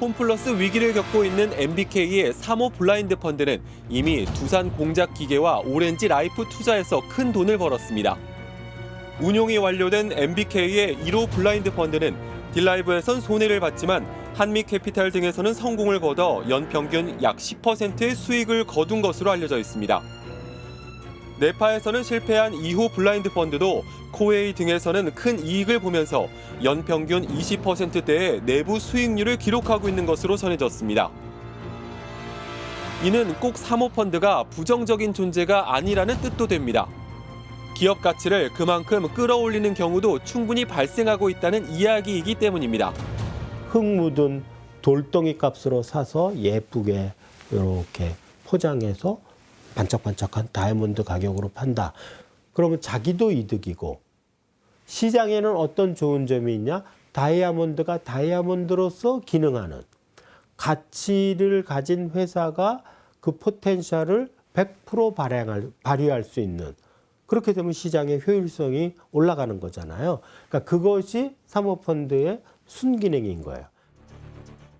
홈플러스 위기를 겪고 있는 MBK의 3호 블라인드 펀드는 이미 두산 공작 기계와 오렌지 라이프 투자에서 큰 돈을 벌었습니다. 운용이 완료된 MBK의 1호 블라인드 펀드는 딜라이브에선 손해를 봤지만 한미캐피탈 등에서는 성공을 거둬 연평균 약 10%의 수익을 거둔 것으로 알려져 있습니다. 네파에서는 실패한 2호 블라인드 펀드도 코웨이 등에서는 큰 이익을 보면서 연평균 20%대의 내부 수익률을 기록하고 있는 것으로 전해졌습니다. 이는 꼭 사모펀드가 부정적인 존재가 아니라는 뜻도 됩니다. 기업 가치를 그만큼 끌어올리는 경우도 충분히 발생하고 있다는 이야기이기 때문입니다. 흙 묻은 돌덩이 값으로 사서 예쁘게 이렇게 포장해서 반짝반짝한 다이아몬드 가격으로 판다. 그러면 자기도 이득이고 시장에는 어떤 좋은 점이 있냐? 다이아몬드가 다이아몬드로서 기능하는 가치를 가진 회사가 그 포텐셜을 100% 발행할, 발휘할 수 있는 그렇게 되면 시장의 효율성이 올라가는 거잖아요. 그러니까 그것이 사모펀드의 순기능인 거예요.